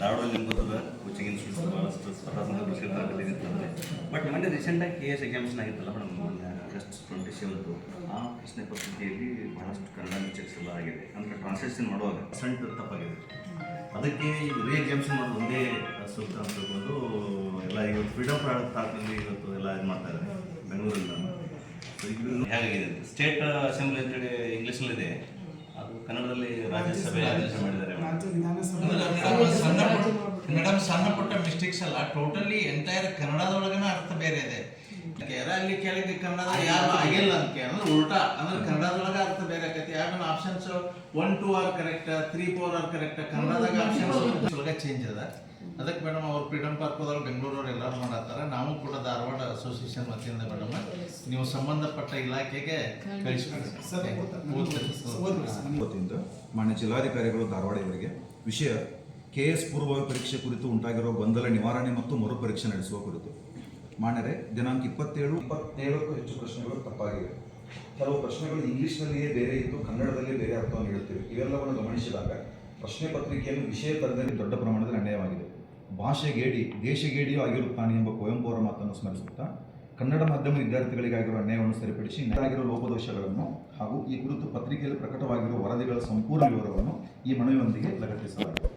ಧಾರವಾಡದಲ್ಲಿ ಗೊತ್ತದ coaching institute ಪರೀಕ್ಷೆ ತರಬೇತಿ ಇರ್ತದೆ ಬಟ್ ಮೊನ್ನೆ ರೀಸೆಂಟಾಗಿ ಕೆ ಎಸ್ ಎಕ್ಸಾಮ್ಸ್ ಆಗಿತ್ತಲ್ಲ ಮೇಡಮ್ ಮೊನ್ನೆ ಆಗಸ್ಟ್ ಟ್ವೆಂಟಿ ಸೆವೆಂತು ಆ ಪ್ರಶ್ನೆ ಪತ್ರಿಕೆಯಲ್ಲಿ ಬಹಳಷ್ಟು ಕನ್ನಡ ಮಿಸ್ಟೇಕ್ಸ್ ಎಲ್ಲ ಆಗಿದೆ. ಅಂದರೆ ಟ್ರಾನ್ಸ್ಲೇಷನ್ ಮಾಡುವಾಗ ಸಣ್ಣ ತಪ್ಪಾಗಿದೆ. ಅದಕ್ಕೆ ರೀ ಎಕ್ಸಾಮ್ಸ್ ಮಾಡೋದು ಒಂದೇ ಸೂಕ್ತ ಅಂತ ತಿಳ್ಕೊಂಡು ಎಲ್ಲ ಇವತ್ತು ಫ್ರೀಡಮ್ ಪ್ರಾಡಕ್ಟ್ ತಾಕಲ್ಲಿ ಇವತ್ತು ಎಲ್ಲ ಇದು ಮಾಡ್ತಾರೆ ಬೆಂಗಳೂರಿಂದ. ಹೇಗಾಗಿದೆ ಸ್ಟೇಟ್ ಅಸೆಂಬ್ಲಿ ಅಂತೇಳಿ ಇಂಗ್ಲೀಷ್ನಲ್ಲಿದೆ ಅದು ಕನ್ನಡದಲ್ಲಿ ರಾಜ್ಯಸಭೆ ಆದೇಶ ಮಾಡಿದ್ದಾರೆ. ಸಣ್ಣ ಪುಟ್ಟ ಮೇಡಮ್ ಸಣ್ಣ ಪುಟ್ಟ ಮಿಸ್ಟೇಕ್ಸ್ ಅಲ್ಲ. ಟೋಟಲಿ ಎಂಟೈರ್ ಕನ್ನಡದೊಳಗನ ಅರ್ಥ ಬೇರೆ ಇದೆ. ಅಲ್ಲಿ ಕೆಳಗೆ ಕನ್ನಡ ಯಾರು ಆಗಿಲ್ಲ ಅಂತ ಅಂದ್ರೆ ಉಲ್ಟಾ ಅಂದ್ರೆ ಕನ್ನಡದೊಳಗ ಅರ್ಥ ಬೇರೆ ಆಕೈತಿ. ಆಮೇಲೆ options one two or correct three four or correct ಕನ್ನಡದಾಗ ಆಪ್ಷನ್ಸ್ ಒಳಗೆ ಚೇಂಜ್ ಅದ ಅದಕ್ಕೆ ಮೇಡಮ್ ಅವ್ರು ಫ್ರೀಡಮ್ ಪಾರ್ಕ್ ಹೋದವ್ರು ಬೆಂಗಳೂರವ್ರು ಎಲ್ಲರೂ ಮಾಡತ್ತಾರ. ನಾವು ಕೂಡ ಧಾರವಾಡ ಅಸೋಸಿಯೇಷನ್ ವತಿಯಿಂದ ಮೇಡಮ್ ನೀವು ಸಂಬಂಧಪಟ್ಟ ಇಲಾಖೆಗೆ ಕಳಿಸ್ಕೊಂಡು. ಮಾನ್ಯ ಜಿಲ್ಲಾಧಿಕಾರಿಗಳು ಧಾರವಾಡ ಇವರಿಗೆ ವಿಷಯ ಕೆ ಎಸ್ ಪೂರ್ವಭಾವಿ ಪರೀಕ್ಷೆ ಕುರಿತು ಉಂಟಾಗಿರುವ ಗೊಂದಲ ನಿವಾರಣೆ ಮತ್ತು ಮರುಪರೀಕ್ಷೆ ನಡೆಸುವ ಕುರಿತು. ಮಾನ್ಯರೇ ದಿನಾಂಕ ಇಪ್ಪತ್ತೇಳು ಇಪ್ಪತ್ತೇಳಕ್ಕೂ ಹೆಚ್ಚು ಪ್ರಶ್ನೆಗಳು ತಪ್ಪಾಗಿವೆ. ಕೆಲವು ಪ್ರಶ್ನೆಗಳು ಇಂಗ್ಲಿಷ್ನಲ್ಲಿಯೇ ಬೇರೆ ಇದ್ದು ಕನ್ನಡದಲ್ಲಿ ಬೇರೆ ಅರ್ಥವನ್ನು ಹೇಳುತ್ತಿವೆ ಇವೆಲ್ಲವನ್ನು ಗಮನಿಸಿದಾಗ ಪ್ರಶ್ನೆ ಪತ್ರಿಕೆಯನ್ನು ವಿಷಯ ತರದಲ್ಲಿ ದೊಡ್ಡ ಪ್ರಮಾಣದಲ್ಲಿ ಅನ್ಯಾಯವಾಗಿದೆ. ಭಾಷೆಗೇಡಿ, ದೇಶಗೇಡಿಯೂ ಆಗಿರುತ್ತಾನೆ ಎಂಬ ಕುವೆಂಪು ಮಾತನ್ನು ಸ್ಮರಿಸುತ್ತಾ, ಕನ್ನಡ ಮಾಧ್ಯಮ ವಿದ್ಯಾರ್ಥಿಗಳಿಗಾಗಿರುವ ಅನ್ಯಾಯವನ್ನು ಸರಿಪಡಿಸಿ ಆಗಿರುವ ಲೋಪದೋಷಗಳನ್ನು ಹಾಗೂ ಈ ಕುರಿತು ಪತ್ರಿಕೆಯಲ್ಲಿ ಪ್ರಕಟವಾಗಿರುವ ವರದಿಗಳ ಸಂಪೂರ್ಣ ವಿವರವನ್ನು ಈ ಮನವಿಯೊಂದಿಗೆ ಲಗತ್ತಿಸಲಾಗಿದೆ.